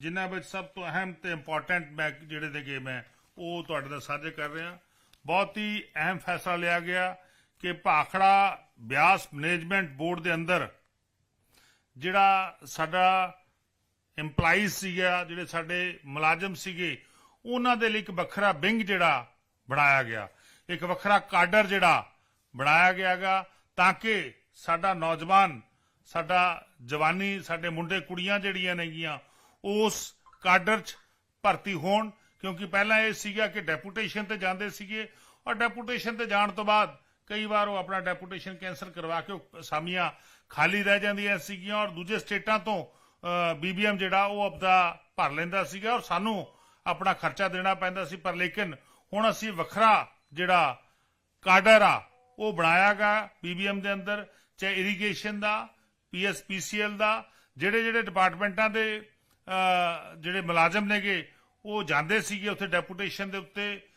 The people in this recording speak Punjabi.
ਜਿਨ੍ਹਾਂ ਵਿੱਚ ਸਭ ਤੋਂ ਅਹਿਮ ਤੇ ਇੰਪੋਰਟੈਂਟ ਮੈਂ ਜਿਹੜੇ ਦੇ ਮੈਂ ਉਹ ਤੁਹਾਡੇ ਨਾਲ ਸਾਂਝੇ ਕਰ ਰਿਹਾ। ਬਹੁਤ ਹੀ ਅਹਿਮ ਫੈਸਲਾ ਲਿਆ ਗਿਆ ਕਿ ਭਾਖੜਾ ਬਿਆਸ ਮੈਨੇਜਮੈਂਟ ਬੋਰਡ ਦੇ ਅੰਦਰ ਜਿਹੜਾ ਸਾਡਾ EMPLOYEES ਸੀਗਾ, ਜਿਹੜੇ ਸਾਡੇ ਮੁਲਾਜ਼ਮ ਸੀਗੇ, ਉਹਨਾਂ ਦੇ ਲਈ ਇੱਕ ਵੱਖਰਾ ਵਿੰਗ ਜਿਹੜਾ ਬਣਾਇਆ ਗਿਆ। ਇੱਕ ਵੱਖਰਾ ਕਾਡਰ ਜਿਹੜਾ ਬਣਾਇਆ ਗਿਆਗਾ ਤਾਂ ਕਿ ਸਾਡਾ ਨੌਜਵਾਨ, ਸਾਡਾ ਜਵਾਨੀ, ਸਾਡੇ ਮੁੰਡੇ ਕੁੜੀਆਂ ਜਿਹੜੀਆਂ ਨੇਗੀਆਂ ਉਸ ਕਾਡਰ 'ਚ ਭਰਤੀ ਹੋਣ, ਕਿਉਂਕਿ ਪਹਿਲਾਂ ਇਹ ਸੀਗਾ ਕਿ ਡੈਪੂਟੇਸ਼ਨ ਤੇ ਜਾਂਦੇ ਸੀਗੇ ਔਰ ਡੈਪੂਟੇਸ਼ਨ ਤੇ ਜਾਣ ਤੋਂ ਬਾਅਦ ਕਈ ਵਾਰ ਉਹ ਆਪਣਾ ਡੈਪੂਟੇਸ਼ਨ ਕੈਂਸਲ ਕਰਵਾ ਕੇ ਉਹ ਅਸਾਮੀਆਂ ਖਾਲੀ ਰਹਿ ਜਾਂਦੀਆਂ ਸੀਗੀਆਂ ਔਰ ਦੂਜੇ ਸਟੇਟਾਂ ਤੋਂ ਬੀਬੀਐਮ ਜਿਹੜਾ ਉਹ ਆਪਦਾ ਭਰ ਲੈਂਦਾ ਸੀਗਾ ਔਰ ਸਾਨੂੰ ਆਪਣਾ ਖਰਚਾ ਦੇਣਾ ਪੈਂਦਾ ਸੀ। ਪਰ ਲੇਕਿਨ ਹੁਣ ਅਸੀਂ ਵੱਖਰਾ ਜਿਹੜਾ ਕਾਡਰ ਆ, ਉਹ ਬਣਾਇਆਗਾ ਬੀਬੀਐਮ ਦੇ ਅੰਦਰ, ਚਾਹੇ ਇਰੀਗੇਸ਼ਨ ਦਾ, ਪੀਐਸਪੀਸੀਐਲ ਦਾ ਜਿਹੜੇ ਜਿਹੜੇ ਡਿਪਾਰਟਮੈਂਟਾਂ ਦੇ ਜਿਹੜੇ ਮੁਲਾਜ਼ਮ ਨੇਗੇ ਉਹ ਜਾਂਦੇ ਸੀਗੇ ਉੱਥੇ ਡੈਪੂਟੇਸ਼ਨ ਦੇ ਉੱਤੇ।